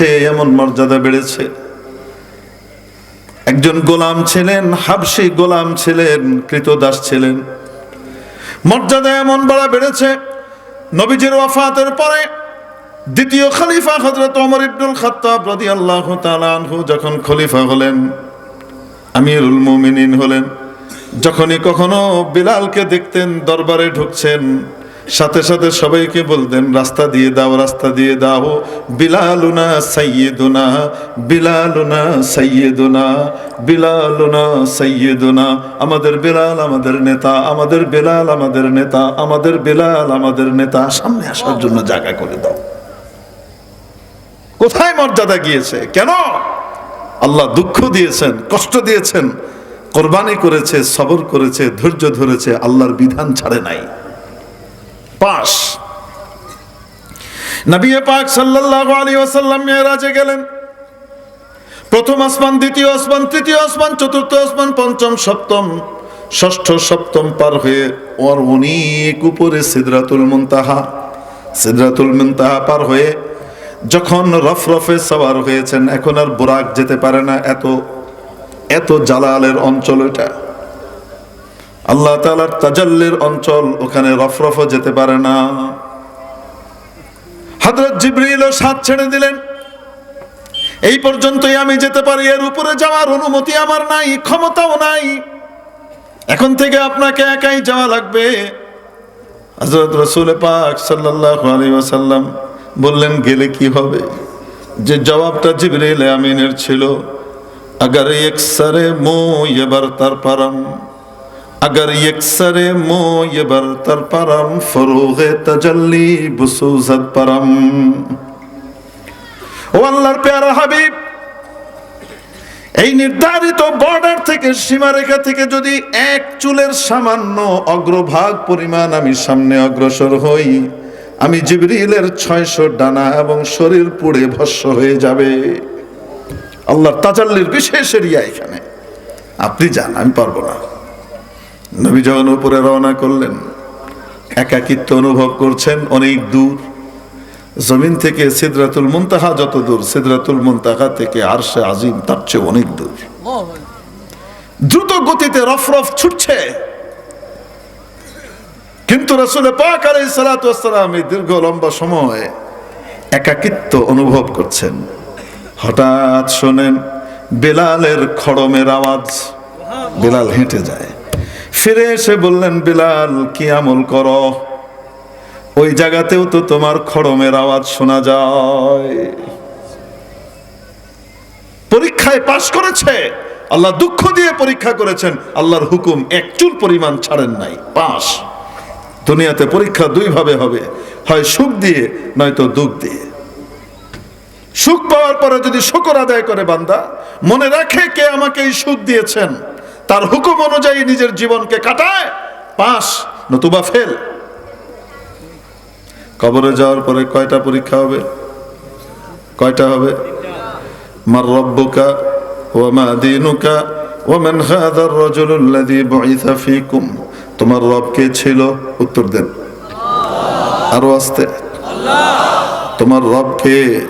বেড়েছে এমন মর্যাদা বেড়েছে। একজন গোলাম ছিলেন হাবসি গোলাম ছিলেন, কৃতদাস ছিলেন। মর্যাদা এমন বড় বেড়েছে, নবীজির ওয়াফাতের পরে দ্বিতীয় খলিফা হজরত ওমর ইবনুল খাত্তাব রাদিয়াল্লাহু তাআলা আনহু যখন খলিফা হলেন, আমিরুল মুমিনিন হলেন, যখনই কখনো বিলালকে দেখতেন, দরবারে ঢুকছেন সাথে সাথে সবাইকে বলতেন, রাস্তা দিয়ে দাও, রাস্তা দিয়ে দাও, বিলালুনা সাইয়েদুনা বিলালুনা সাইয়েদুনা বিলালুনা সাইয়েদুনা, আমাদের বেলাল আমাদের নেতা, আমাদের বেলাল আমাদের নেতা, আমাদের বেলাল আমাদের নেতা, সামনে আসার জন্য জায়গা করে দাও। কোথায় মর্যাদা গিয়েছে? কেন? আল্লাহ দুঃখ দিয়েছেন, কষ্ট দিয়েছেন, কোরবানি করেছে, সবর করেছে, ধৈর্য ধরেছে, আল্লাহর বিধান ছাড়ে নাই। পাশ। নবী পাক সাল্লাল্লাহু আলাইহি ওয়াসাল্লাম মেরাজে গেলেন। প্রথম আসমান, দ্বিতীয় আসমান, তৃতীয় আসমান, চতুর্থ আসমান, পঞ্চম, সপ্তম, ষষ্ঠ, সপ্তম পার হয়ে ওর অনেক উপরে সিদরাতুল মুনতাহা সিদরাতুল মুনতাহা পার হয়ে যখন রফরফে সওয়ার হয়েছেন, এখন আর বুরাক যেতে পারে না, এত এত জালালের অঞ্চল এটা আল্লাহ তালার তাজাল্লের অঞ্চল ওখানে রফরফ যেতে পারে না। হজরত জিবরিল সাত ছেড়ে দিলেন। এই পর্যন্তই আমি যেতে পারি, এর উপরে যাওয়ার অনুমতি আমার নাই, ক্ষমতাও নাই। এখন থেকে আপনাকে একাই যাওয়া লাগবে। হজরত রসুল পাক সাল্লাহ ওয়াসাল্লাম বললেন, গেলে কি হবে? যে জবাবটা জিবরিল আমিনের ছিল, আগারে এক সারে মো এবার তার পারাম। اگر یک سر مو یه برتر پرم, فروغ تجلی بسوزت پرم. ও আল্লাহর প্যারা হাবিব এই নির্ধারিত বর্ডার থেকে সীমারেখা থেকে যদি এক চুলের সামান্য অগ্রভাগ পরিমাণ আমি সামনে অগ্রসর হই, আমি জিবরিলের ছয়শো ডানা এবং শরীর পুড়ে ভস্ম হয়ে যাবে। আল্লাহর তাজাল্লির বিশেষ এরিয়া এখানে। আপনি যান, আমি পারব না। নবী যখন উপরে রওনা করলেন, একাকিত্ব অনুভব করছেন অনেক দূর। জমিন থেকে সিদরাতুল মুনতাহা যত দূর, সিদরাতুল মুনতাহা থেকে আরশে আজিম তার চেয়ে অনেক দূর। দ্রুত গতিতে রফরফ ছুটছে। কিন্তু রসুল পাক আলাই সালাতাম এই দীর্ঘ লম্বা সময় একাকিত্ব অনুভব করছেন। হঠাৎ শোনেন বেলালের খড়মের আওয়াজ। বেলাল হেঁটে যায়। ফিরে এসে বললেন, বিলাল, কি আমল কর? ওই জায়গাতেও তো তোমার খড়মের আওয়াজ শোনা যায়। পরীক্ষায় পাশ করেছে। আল্লাহ দুঃখ দিয়ে পরীক্ষা করেছেন। আল্লাহর হুকুম এক চুল পরিমাণ ছাড়েন নাই। পাশ। দুনিয়াতে পরীক্ষা দুই ভাবে হবে। হয় সুখ দিয়ে, নয়তো দুঃখ দিয়ে। সুখ পাওয়ার পরে যদি শুকর আদায় করে বান্দা, মনে রাখে কে আমাকে এই সুখ দিয়েছেন। তার হুকুম অনুযায়ী নিজের জীবনকে কাটায়। পাস, নতুবা ফেল। কবরে যাওয়ার পরে কয়টা পরীক্ষা হবে? কয়টা হবে? মার রব্বুকা ওয়া মা দীনুকা ওয়া মান হাযা আর-রাজুলু আল্লাযী বুইসা ফীকুম। তোমার রব কে ছিল? উত্তর দেন। আরও আস্তে। তোমার রব কে?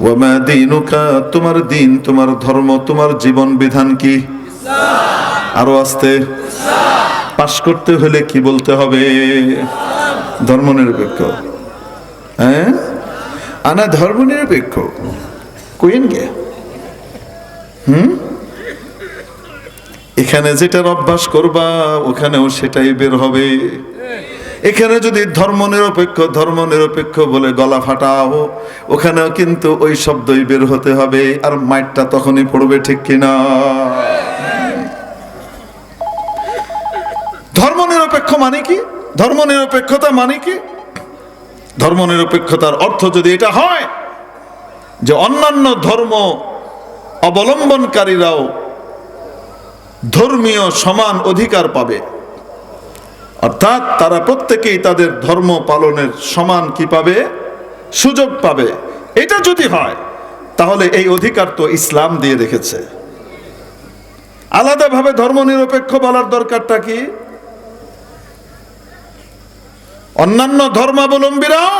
ওয়ামা দিনুকা, তোমার দিন, তোমার ধর্ম, তোমার জীবন বিধান কি? আরও আসতে। পাশ করতে হলে কি বলতে হবে? ধর্ম নিরপেক্ষ। হ্যাঁ? আনা ধর্ম নিরপেক্ষ। কইন গে হুম? এখানে যেটার অভ্যাস করবা, ওখানেও সেটাই বের হবে। এখানে যদি ধর্ম নিরপেক্ষ ধর্ম নিরপেক্ষ বলে গলা ফাটাও, ওখানেও কিন্তু ওই শব্দই বের হতে হবে, আর মাইটটা তখনই পড়বে ঠিক কিনা? ধর্ম নিরপেক্ষতা মানে কি? ধর্ম নিরপেক্ষতার অর্থ যদি এটা হয় যে অন্যান্য ধর্ম অবলম্বনকারীরাও ধর্মীয় সমান অধিকার পাবে, অর্থাৎ তারা প্রত্যেকেই তাদের ধর্ম পালনের সমান কি পাবে? সুযোগ পাবে। এটা যদি হয়, তাহলে এই অধিকার তো ইসলাম দিয়ে রেখেছে। আলাদাভাবে ধর্ম নিরপেক্ষ বলার দরকারটা কি? অন্যান্য ধর্মাবলম্বীরাও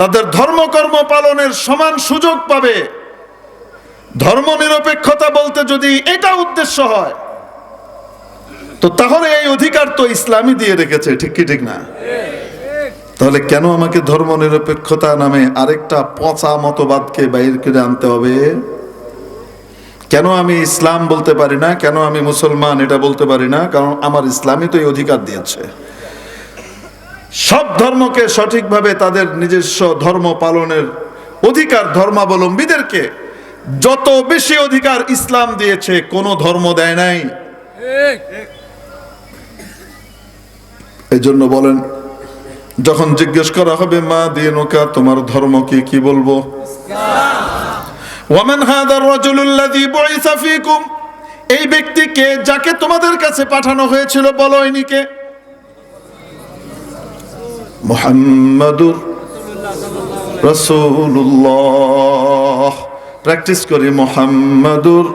তাদের ধর্মকর্ম পালনের সমান সুযোগ পাবে। ধর্ম নিরপেক্ষতা বলতে যদি এটা উদ্দেশ্য হয়, তো তাহলে এই অধিকার তো ইসলামই দিয়ে রেখেছে, ঠিক কি, ঠিক না? তাহলে কেন আমাকে ধর্ম নিরপেক্ষতা নামে আরেকটা পচা মতবাদকে বাইর করে আনতে হবে? কেন আমি ইসলাম বলতে পারি না? কেন আমি মুসলমান এটা বলতে পারি না? কারণ আমার ইসলামই তো এই অধিকার দিয়েছে। সব ধর্মকে সঠিকভাবে তাদের নিজস্ব ধর্ম পালনের অধিকার ধর্মাবলম্বীদেরকে যত বেশি অধিকার ইসলাম দিয়েছে, কোনো ধর্ম দেয় নাই। এই জন্য বলেন, যখন জিজ্ঞেস করা হবে, মা দিয়ে নৌকা তোমার ধর্ম কি কি বলব? এই ব্যক্তিকে যাকে তোমাদের কাছে পাঠানো হয়েছিল, বলো ইনিকে। মুহাম্মাদুর রাসূলুল্লাহ। প্র্যাকটিস করি, মোহাম্মদুর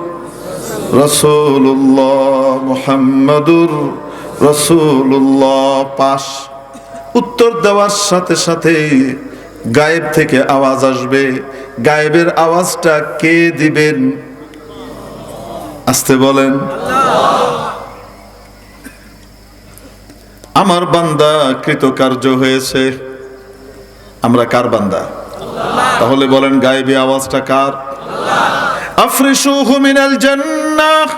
রাসূলুল্লাহ মোহাম্মদুর রাসূলুল্লাহ। পাশ। উত্তর দেওয়ার সাথে সাথে গায়েব থেকে আওয়াজ আসবে। গায়েবের আওয়াজটা কে দিবেন? আসতে বলেন। আমার বান্দা কৃতকার্য হয়েছে। আমরা কার বান্দা? তাহলে বলেন গায়েবী আওয়াজটা কার? আফরিসুহু মিনাল জান্নাহ।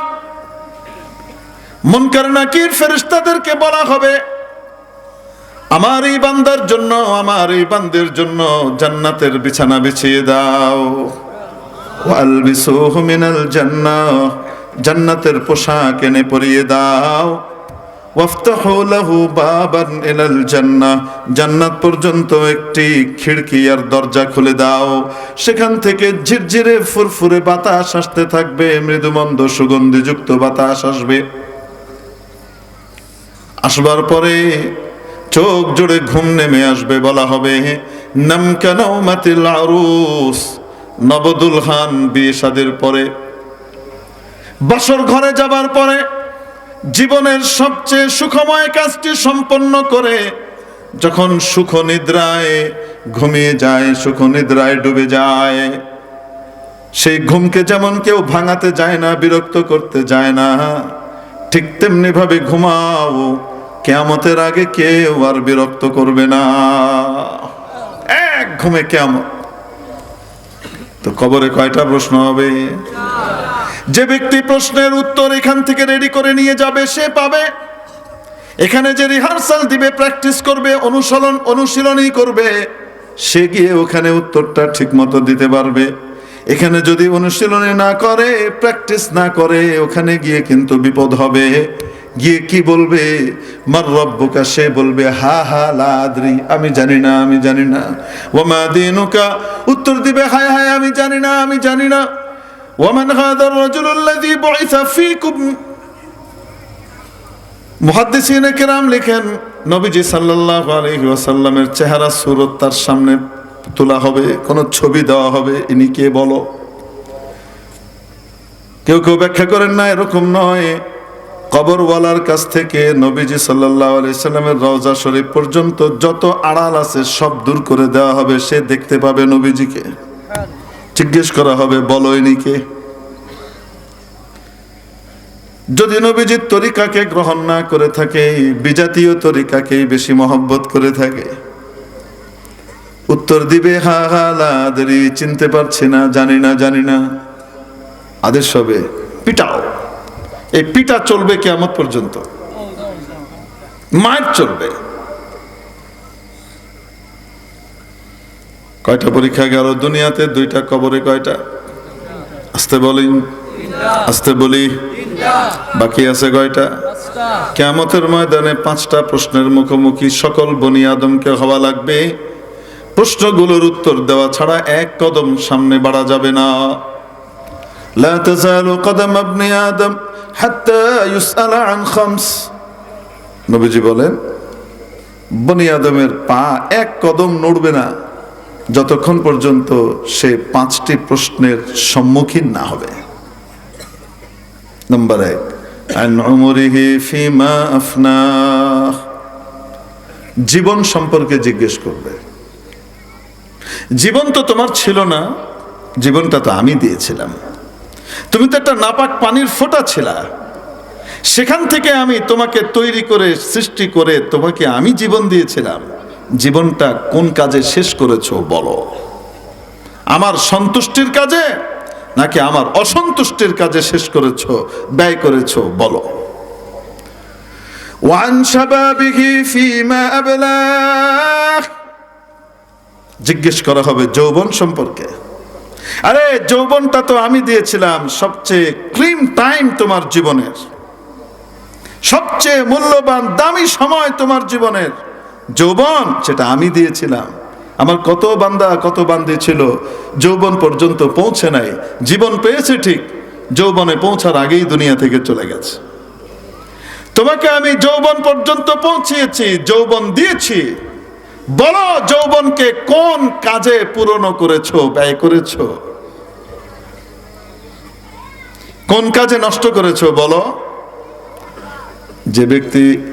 মুনকার নাকির ফেরেশতাদেরকে বলা হবে আমার এই বান্দার জন্য আমার এই বান্দের জন্য জান্নাতের বিছানা বিছিয়ে দাও। মিনাল জান্নাহ। জান্নাতের পোশাক এনে পরিয়ে দাও। জান্নাত পর্যন্ত একটি খিড়কি আর দরজা খুলে দাও। সেখান থেকে ঝিরঝিরে ফুরফুরে বাতাস আসতে থাকবে, মৃদুমন্দ সুগন্ধিযুক্ত বাতাস আসবে। আসবার পরে চোখ জুড়ে ঘুম নেমে আসবে, বলা হবে নামকানাও মাতিল আরুস নবদুল খান বিয়ে সাদের পরে। বাসর ঘরে যাবার পরে জীবনের সবচেয়ে সুখময় কাজটি সম্পন্ন করে যখন সুখ নিদ্রায় ঘুমিয়ে যায় সুখ নিদ্রায় ডুবে যায়, সেই ঘুমকে যেমন কেউ ভাঙাতে যায় না, বিরক্ত করতে যায় না, ঠিক তেমনি ভাবে ঘুমাও, কেয়ামতের আগে কেউ আর বিরক্ত করবে না। এক ঘুমে কেমন তো কবরে কয়টা প্রশ্ন হবে? যে ব্যক্তি প্রশ্নের উত্তর এখান থেকে রেডি করে নিয়ে যাবে, সে পাবে। এখানে যে রিহার্সাল দিবে প্র্যাকটিস করবে অনুসরণ অনুশীলনই করবে, সে গিয়ে ওখানে উত্তরটা ঠিক মতো দিতে পারবে। এখানে যদি অনুশীলনে না করে প্র্যাকটিস না করে, ওখানে গিয়ে কিন্তু বিপদ হবে। গিয়ে কি বলবে? মার রব্বুকা, সে বলবে, হা হা লাদ্রি আমি জানি না, আমি জানি না। ওমা দিনুকা? উত্তর দিবে, হায় হায়, আমি জানি না, আমি জানি না। ওমান হাদার রাজুল আল্লাযী বুইসা ফীকুম মুহাদ্দিসিনে কেরাম লিখেন নবীজি সাল্লাল্লাহু আলাইহি ওয়াসাল্লামের চেহারা, সুরত তার সামনে তোলা হবে, কোন ছবি দেওয়া হবে, ইনি কে বলো? কেউ কেউ ব্যাখ্যা করেন না, এরকম নয়। কবরওয়ালার কাছ থেকে নবীজি সাল্লাহ আলাইসাল্লামের রওজা শরীফ পর্যন্ত যত আড়াল আছে সব দূর করে দেওয়া হবে, সে দেখতে পাবে নবীজিকে। জিজ্ঞেস করা হবে বলো ইনিকে যদি নবীজির তরিকাকে গ্রহণ না করে থাকে, বিজাতীয় তরিকাকেই বেশি মহব্বত করে থাকে, উত্তর দিবে, হা হা লাদারি চিনতে পারছি না, জানি না জানি না। আদেশ হবে, পিটাও। এই পিটা চলবে কেমন পর্যন্ত। মায়ের চলবে। কয়টা পরীক্ষা গেল দুনিয়াতে দুইটা কবরে কয়টা আসতে বলি আসতে বলি বাকি আছে কয়টা কেমতের ময়দানে পাঁচটা প্রশ্নের মুখোমুখি সকল বনি আদমকে হওয়া লাগবে প্রশ্নগুলোর উত্তর দেওয়া ছাড়া এক কদম সামনে বাড়া যাবে না لا تزال قدم ابن آدم حتى يسأل عن خمس নবীজি বলেন বনি আদমের পা এক কদম নড়বে না যতক্ষণ পর্যন্ত সে পাঁচটি প্রশ্নের সম্মুখীন না হবে। নম্বর এক জীবন সম্পর্কে জিজ্ঞেস করবে। জীবন তো তোমার ছিল না, জীবনটা তো আমি দিয়েছিলাম। তুমি তো একটা নাপাক পানির ফোটা ছিলা। সেখান থেকে আমি তোমাকে তৈরি করে, সৃষ্টি করে তোমাকে আমি জীবন দিয়েছিলাম। জীবনটা কোন কাজে শেষ করেছ বলো? আমার সন্তুষ্টির কাজে নাকি আমার অসন্তুষ্টির কাজে শেষ করেছ, ব্যয় করেছ বলো। জিজ্ঞেস করা হবে যৌবন সম্পর্কে। আরে, যৌবনটা তো আমি দিয়েছিলাম, সবচেয়ে ক্রিম টাইম তোমার জীবনের। সবচেয়ে মূল্যবান দামি সময় তোমার জীবনের। যৌবন, সেটা আমি দিয়েছিলাম। আমার কত বান্দা, কত বান্দি ছিল, যৌবন পর্যন্ত পৌঁছে নাই। জীবন পেয়েছে ঠিক, যৌবনে পৌঁছার আগেই দুনিয়া থেকে চলে গেছে। তোমাকে আমি যৌবন পর্যন্ত পৌঁছিয়েছি, যৌবন দিয়েছি। বলো, যৌবনকে কোন কাজে পূরণ করেছ, ব্যয় করেছ? কোন কাজে নষ্ট করেছ, বলো? যে ব্যক্তি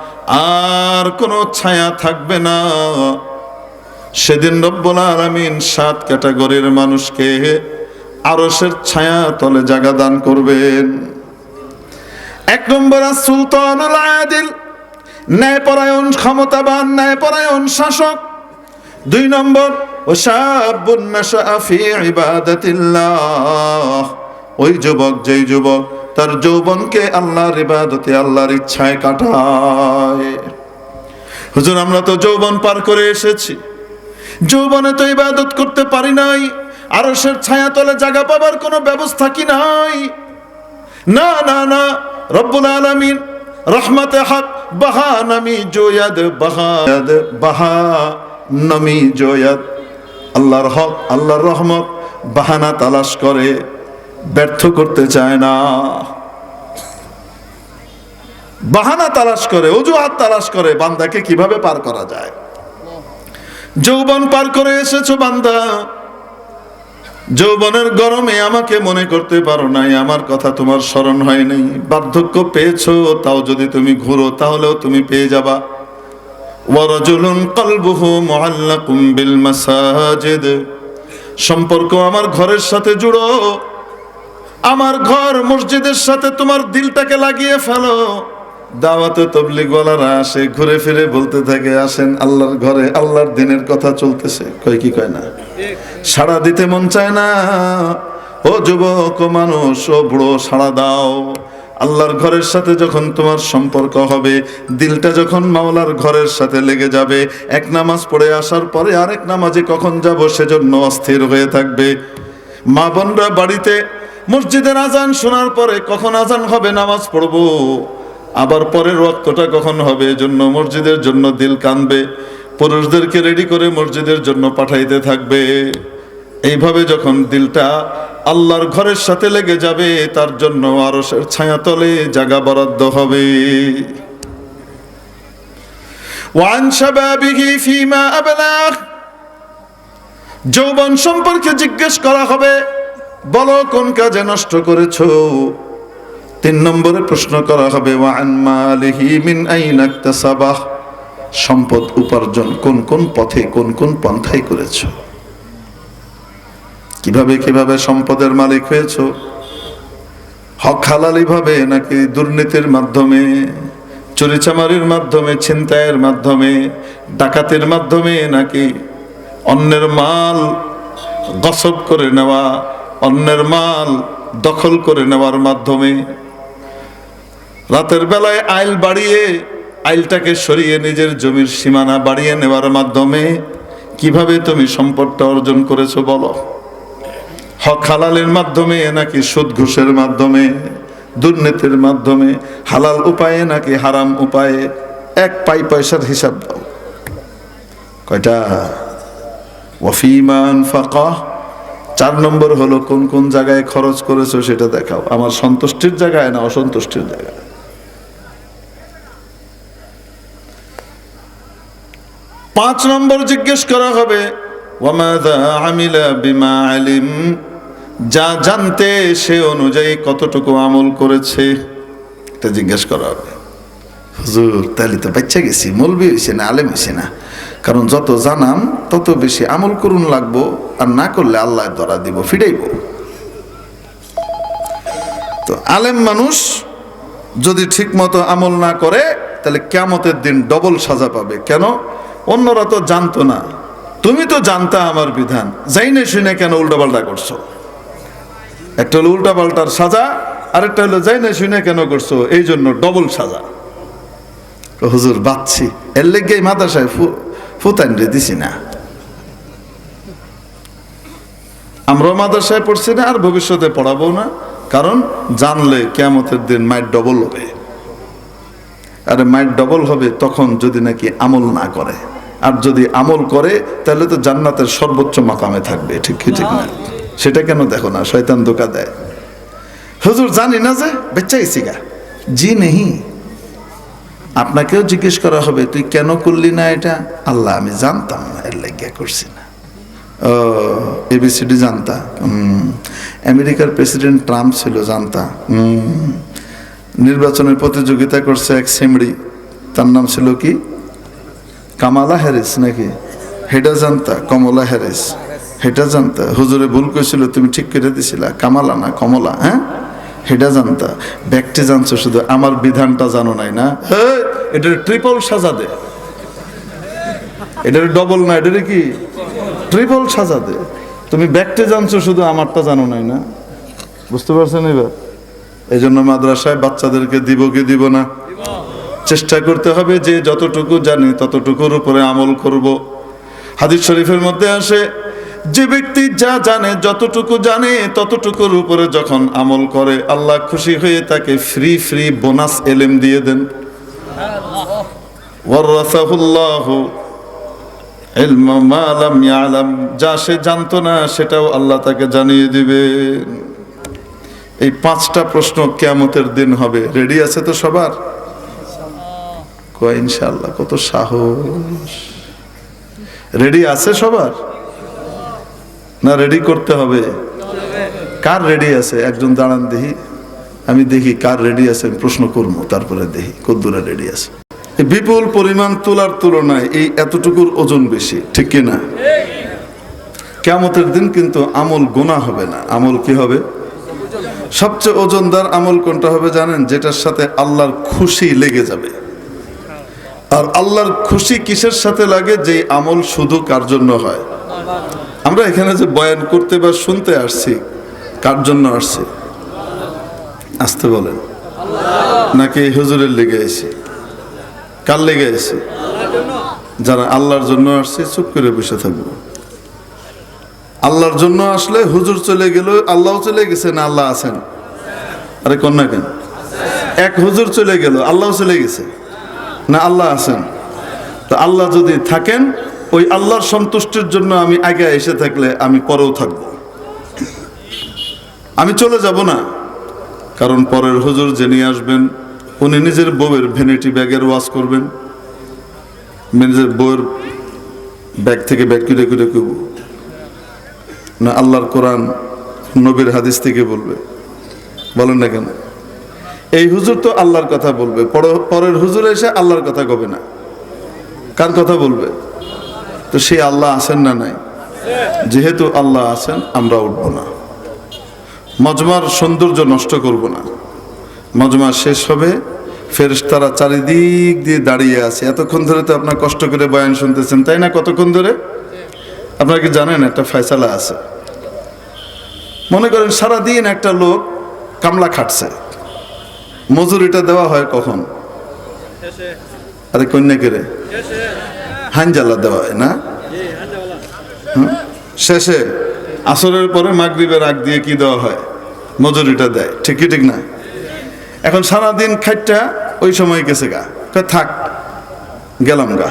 আর কোনো ছায়া থাকবে না। সেদিন রব্বুল আলামিন সাত ক্যাটাগরির মানুষকে আরসের ছায়া তলে জায়গা দান করবেন। এক নম্বর সুলতানুল আদিল, ন্যায়পরায়ণ, ক্ষমতাবান, ন্যায়পরায়ণ শাসক। দুই নম্বর ও শাবুন নাশা ফি ইবাদাতিল্লাহ। ওই যুবক যেই যুবক, তার যৌবনকে আল্লাহর ইবাদতে আল্লাহর ইচ্ছায় কাটায়। হুজুর, আমরা তো যৌবন পার করে এসেছি। যৌবনে তো ইবাদত করতে পারি নাই, আরশের ছায়া তলে জায়গা পাবার কোনো ব্যবস্থা কি নাই? না না না, রব্বুল আলামিন রহমতে হক বাহা নামি জোয়াদ বাহাদ বাহা নামি জোয়াদ। আল্লাহর হক, আল্লাহর রহমত বাহানা তালাশ করে। ব্যর্থ করতে চায় না। বাহানা তালাশ করে, অজুহাত তালাশ করে, বান্দাকে কীভাবে পার করা যায়? যৌবন পার করে এসেছ বান্দা। যৌবনের গরমে আমাকে মনে করতে পারো নাই, আমার কথা তোমার স্মরণ হয় নাই বার্ধক্য পেয়েছ, তাও যদি তুমি ঘুরো, তাহলেও তুমি পেয়ে যাবা। ওয়ারাজুলুন কলবুহু মুআল্লাকুম বিল মাসাজিদ। সম্পর্ক আমার ঘরের সাথে জুড়ো। আমার ঘর মসজিদের সাথে তোমার দিলটাকে লাগিয়ে ফেলো। দাওয়াতে তবলিগওয়ালারা আসে, ঘুরে ফিরে বলতে থাকে, আসেন, আল্লাহর ঘরে আল্লাহর দিনের কথা চলতেছে। কয় কি কয় না? সাড়া দিতে মন চায় না। ও যুবক মানুষ, ও বুড়ো, সাড়া দাও। আল্লাহর ঘরের সাথে যখন তোমার সম্পর্ক হবে, দিলটা যখন মাওলার ঘরের সাথে লেগে যাবে, এক নামাজ পড়ে আসার পরে আরেক নামাজে কখন যাব, সেজন্য অস্থির হয়ে থাকবে। মা বোনরা বাড়িতে মসজিদের আজান শোনার পরে কখন আজান হবে নামাজ পড়ব? আবার পরের রক্তটা কখন হবে? এজন্য মসজিদের জন্য দিল কানবে, পুরুষদেরকে রেডি করে মসজিদের জন্য পাঠাইতে থাকবে। এইভাবে যখন দিলটা আল্লাহর ঘরের সাথে লেগে যাবে, তার জন্য আরও ছায়াতলে জায়গা বরাদ্দ হবে। ওয়ান যৌবন সম্পর্কে জিজ্ঞেস করা হবে বলো, কোন কাজে নষ্ট করেছ? তিন নম্বরে প্রশ্ন করা হবে সম্পদ উপার্জন কোন কোন পথে, কোন কোন পন্থায় করেছ? কীভাবে কীভাবে সম্পদের মালিক হয়েছো? হক হালালি ভাবে নাকি দুর্নীতির মাধ্যমে, চুরিচামারির মাধ্যমে, ছিনতাইয়ের মাধ্যমে, ডাকাতের মাধ্যমে নাকি অন্যের মাল গসব করে নেওয়া অন্যের মাল দখল করে নেওয়ার মাধ্যমে রাতের বেলায় আইল বাড়িয়ে আইলটাকে সরিয়ে নিজের জমির সীমানা বাড়িয়ে নেওয়ার মাধ্যমে কীভাবে তুমি সম্পদটা অর্জন করেছ বলো? হক হালালের মাধ্যমে নাকি সুদ ঘুষের মাধ্যমে, দুর্নীতির মাধ্যমে, হালাল উপায়ে নাকি হারাম উপায়ে? এক পাই পয়সার হিসাব দাও। কয়টা? ওয়াফিমান ফাঁকা চার নম্বর হলো, কোন কোন জায়গায় খরচ করেছ সেটা দেখাও। আমার সন্তুষ্টির জায়গায় না অসন্তুষ্টির জায়গায়? পাঁচ নম্বর জিজ্ঞেস করা হবে আলিম? যা জানতে সে অনুযায়ী কতটুকু আমল করেছে? এটা জিজ্ঞেস করা হবে। হুজুর, তাহলে তো বাচ্চা গেছি, মলবি হয়েছে না, আলেম হয়েছে না। কারণ যত জানাম, তত বেশি আমল করুন লাগবো, আর না করলে আল্লাহ ধরা দিব, ফিরাইব। তো আলেম মানুষ যদি ঠিক মতো আমল না করে, তাহলে কেমতের দিন ডবল সাজা পাবে। কেন? অন্যরা তো জানতো না। তুমি তো জানতা আমার বিধান। যাই না শুনে কেন উল্টাপাল্টা করছ? একটা হলো উল্টাপাল্টার সাজা, আরেকটা হলো যাই না শুনে কেন করছ? এই জন্য ডবল সাজা। হুজুর, বাচ্ছি। এর লেগে এই মাদ্রাসায় ফু- ফুতান রে দিছি না। আমরাও মাদ্রাসায় পড়ছি না আর ভবিষ্যতে পড়াবো না কারণ জানলে কেমতের দিন মায়ের ডবল হবে। আরে মায়ের ডবল হবে তখন যদি নাকি আমল না করে। আর যদি আমল করে তাহলে তো জান্নাতের সর্বোচ্চ মাকামে থাকবে ঠিক কি ঠিক না? সেটা কেন দেখো না? শয়তান ধোকা দেয়। হুজুর জানি না যে বেচ্চা গেছি গা। জি নেহি। আপনাকেও জিজ্ঞেস করা হবে, তুই কেন করলি না এটা? আল্লাহ, আমি জানতাম না, এর লাগিয়া করছি না। ও এবিসিডি জানতা আমেরিকার প্রেসিডেন্ট ট্রাম্প ছিল, জানতা নির্বাচনের প্রতিযোগিতা করছে এক সিমড়ি, তার নাম ছিল কি? কামালা হ্যারিস নাকি? হেটা জানতা, কমলা হ্যারিস। হেটা জানতা, হুজুরে ভুল করেছিল তুমি ঠিক করে দিছিলা, কামালা না কমলা হ্যাঁ? হেটা জানতা ব্যক্তি জানছো শুধু, আমার বিধানটা জানো নাই না? এটার ট্রিপল সাজা দে। এটার ডবল না, এটার কি? ট্রিপল সাজা দে। তুমি ব্যক্তি জানছো শুধু, আমারটা জানো নাই না? বুঝতে পারছেন এবার? এই জন্য মাদ্রাসায় বাচ্চাদেরকে দিব কি দিব না? চেষ্টা করতে হবে যে যতটুকু জানি ততটুকুর উপরে আমল করব। হাদিস শরীফের মধ্যে আসে যে ব্যক্তি যা জানে, যতটুকু জানে, ততটুকুর উপরে যখন আমল করে, আল্লাহ খুশি হয়ে তাকে ফ্রি ফ্রি বোনাস এলেম দিয়ে দেন। যা সে জানতো না, সেটাও আল্লাহ তাকে জানিয়ে দিবেন এই পাঁচটা প্রশ্ন কেয়ামতের দিন হবে। রেডি আছে তো সবার? ইনশাল্লাহ কত সাহস। রেডি আছে সবার? না রেডি করতে হবে? কার রেডি আছে? একজন দাঁড়ান দেখি। আমি দেখি কার রেডি আছে, আমি প্রশ্ন করব, তারপরে দেখি কদ্দুরা রেডি আছে। বিপুল পরিমাণ তোলার তুলনায় এই এতটুকুর ওজন বেশি, ঠিক কি না? কেমতের দিন কিন্তু আমল গোনা হবে না। আমল কি হবে? সবচেয়ে ওজনদার আমল কোনটা হবে জানেন? যেটার সাথে আল্লাহর খুশি লেগে যাবে। আর আল্লাহর খুশি কিসের সাথে লাগে? যে আমল শুধু কার জন্য হয়? আমরা এখানে যে বয়ান করতে বা শুনতে আসছি, কার জন্য আসছি? আসতে বলেন। নাকি হুজুরের লেগে এসে কার লেগে এসে যারা আল্লাহর জন্য আসছে, চুপ করে বসে থাকব। আল্লাহর জন্য আসলে হুজুর চলে গেল আল্লাহ চলে গেছে না আল্লাহ আছেন? আরে কন্যা কেন? এক হুজুর চলে গেল, আল্লাহ চলে গেছে না আল্লাহ আছেন? তো আল্লাহ যদি থাকেন ওই আল্লাহর সন্তুষ্টির জন্য আমি আগে এসে থাকলে আমি পরেও থাকব। আমি চলে যাব না, কারণ পরের হুজুর নিয়ে আসবেন, উনি নিজের বউয়ের ভ্যানিটি ব্যাগের ওয়াশ করবেন। নিজের বউয়ের ব্যাগ থেকে ব্যাগ কিনে কিনে করব না, আল্লাহর কোরআন, নবীর হাদিস থেকে বলবে। বলেন না কেন? এই হুজুর তো আল্লাহর কথা বলবে, পর- পরের হুজুর এসে আল্লাহর কথা কবে না? কার কথা বলবে? তো সে আল্লাহ আছেন না নাই? যেহেতু আল্লাহ আছেন, আমরা উঠব না। মজমার সৌন্দর্য নষ্ট করব না। মজমা শেষ হবে, ফেরেশতারা চারিদিক দিয়ে দাঁড়িয়ে আছে। এতক্ষণ ধরে তো আপনার কষ্ট করে বয়ান শুনতেছেন, তাই না কতক্ষণ ধরে? আপনারা কি জানেন একটা ফয়সালা আছে? মনে করেন সারাদিন একটা লোক কামলা খাটছে। মজুরিটা দেওয়া হয় কখন? আরে কন্যা কেড়ে হানজালা দেওয়া হয় না? শেষে আসরের পরে মাগরিবের আগ দিয়ে কি দেওয়া হয়? মজুরিটা দেয়। ঠিক কি, ঠিক না? এখন সারাদিন খাইটটা ওই সময় গেছে গা। থাক, গেলাম গা।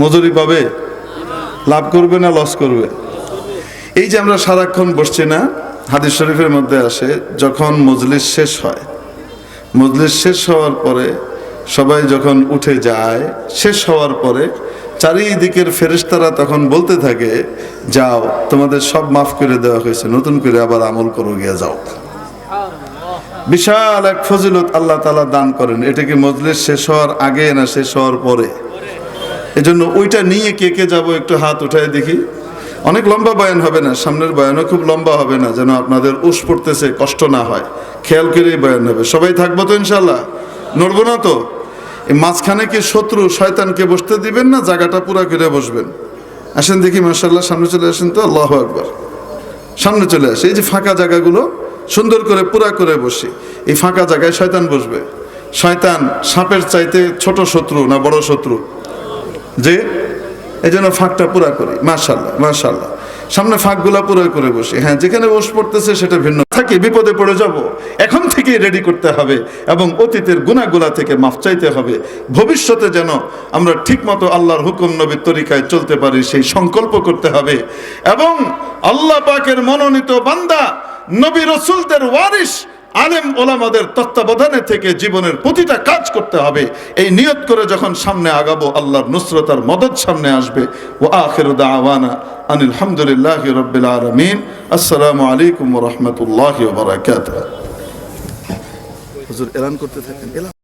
মজুরি পাবে, লাভ করবে না লস করবে? এই যে আমরা সারাক্ষণ বসছি না, হাদিস শরীফের মধ্যে আসে, যখন মজলিস শেষ হয়, মজলিস শেষ হওয়ার পরে সবাই যখন উঠে যায়, শেষ হওয়ার পরে চারিদিকের ফেরেশতারা তখন বলতে থাকে, যাও, তোমাদের সব মাফ করে দেওয়া হয়েছে, নতুন করে আবার আমল করো, গিয়ে যাও। বিশাল এক ফজিলত আল্লাহ তালা দান করেন। এটা কি মজলিস শেষ হওয়ার আগে না শেষ হওয়ার পরে? এজন্য ওইটা নিয়ে কে কে যাব একটু হাত উঠায় দেখি। অনেক লম্বা বয়ান হবে না, সামনের বয়ানও খুব লম্বা হবে না, যেন আপনাদের উস পড়তেছে, কষ্ট না হয়। খেয়াল করেই বয়ান হবে। সবাই থাকব তো ইনশাল্লাহ নড়বো না তো? মাঝখানে কি শত্রু শয়তানকে বসতে দিবেন না? জায়গাটা পুরা করে বসবেন। আসেন দেখি মার্শাল্লাহ সামনে চলে আসেন তো? আল্লাহ একবার সামনে চলে আসে। এই যে ফাঁকা জায়গাগুলো, সুন্দর করে পুরা করে বসি। এই ফাঁকা জায়গায় শয়তান বসবে। শয়তান সাপের চাইতে ছোট শত্রু না বড় শত্রু? যে এই জন্য ফাঁকটা পুরা করি। মাশাল্লাহ মাশাল্লাহ সামনে ফাঁকগুলা পুরো করে বসি। হ্যাঁ যেখানে বস পড়তেছে সেটা ভিন্ন। থাকি, বিপদে পড়ে যাব। এখন থেকে রেডি করতে হবে এবং অতীতের গুণাগুলা থেকে মাফ চাইতে হবে। ভবিষ্যতে যেন আমরা ঠিকমতো আল্লাহর হুকুম নবীর তরিকায় চলতে পারি, সেই সংকল্প করতে হবে এবং আল্লাহ পাকের মনোনীত বান্দা, নবী রসুলদের ওয়ারিস আলেম ওলামাদের তত্ত্বাবধানে থেকে জীবনের প্রতিটা কাজ করতে হবে। এই নিয়ত করে যখন সামনে আগাবো, আল্লাহর নুসরতার মদত সামনে আসবে। ও আখির দাওয়ানা আনিল হামদুলিল্লাহ রব্বিল আলমিন। আসসালামু আলাইকুম রহমতুল্লাহ বারাকাত হুজুর এলান করতে থাকেন। এলান